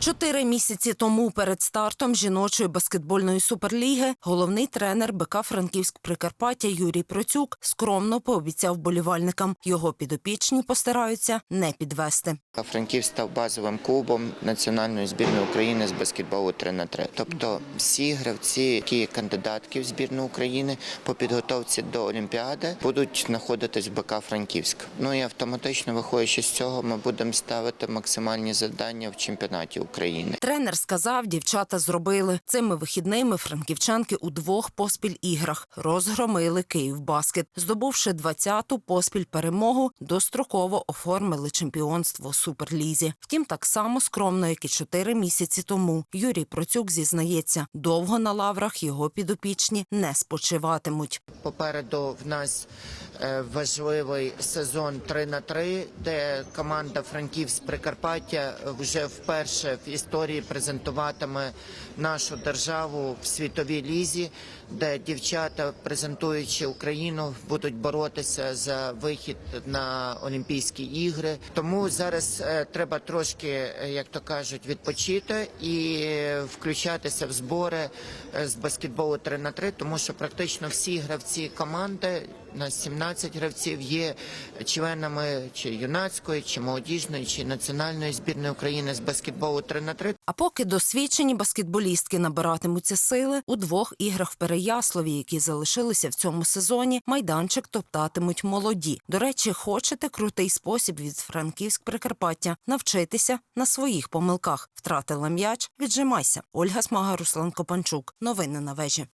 Чотири місяці тому перед стартом жіночої баскетбольної суперліги головний тренер БК Франківськ Прикарпаття Юрій Процюк скромно пообіцяв болівальникам. Його підопічні постараються не підвести. Франків став базовим клубом національної збірної України з баскетболу 3 на 3 Тобто всі гравці, які є кандидатки в збірну України по підготовці до Олімпіади, будуть знаходитись в БК Франківськ. Ну і автоматично, виходячи з цього, ми будемо ставити максимальні завдання в чемпіонаті України. Тренер сказав, дівчата зробили цими вихідними франківчанки у двох поспіль іграх розгромили Київбаскет, здобувши 20-ту поспіль перемогу, достроково оформили чемпіонство у суперлізі. Втім, так само скромно, як і чотири місяці тому. Юрій Процюк зізнається, довго на лаврах його підопічні не спочиватимуть. Попереду в нас важливий сезон 3 на 3 де команда Франківськ Прикарпаття вже вперше в історії презентуватиме нашу державу в світовій лізі, де дівчата, презентуючи Україну, будуть боротися за вихід на Олімпійські ігри. Тому зараз е, треба трошки, е, як то кажуть, відпочити і е, включатися в збори е, з баскетболу 3 на 3 тому що практично всі гравці команди на 17 гравців є членами чи юнацької, чи молодіжної, чи національної збірної України з баскетболу 3 на 3 А поки досвідчені баскетболістки набиратимуться сили у двох іграх в Переяславі, які залишилися в цьому сезоні, майданчик топтатимуть молоді. До речі, хочете крутий спосіб від Франківськ Прикарпаття навчитися на своїх помилках. Втратила м'яч, віджимайся. Ольга Смага, Руслан Копанчук. Новини на вежі.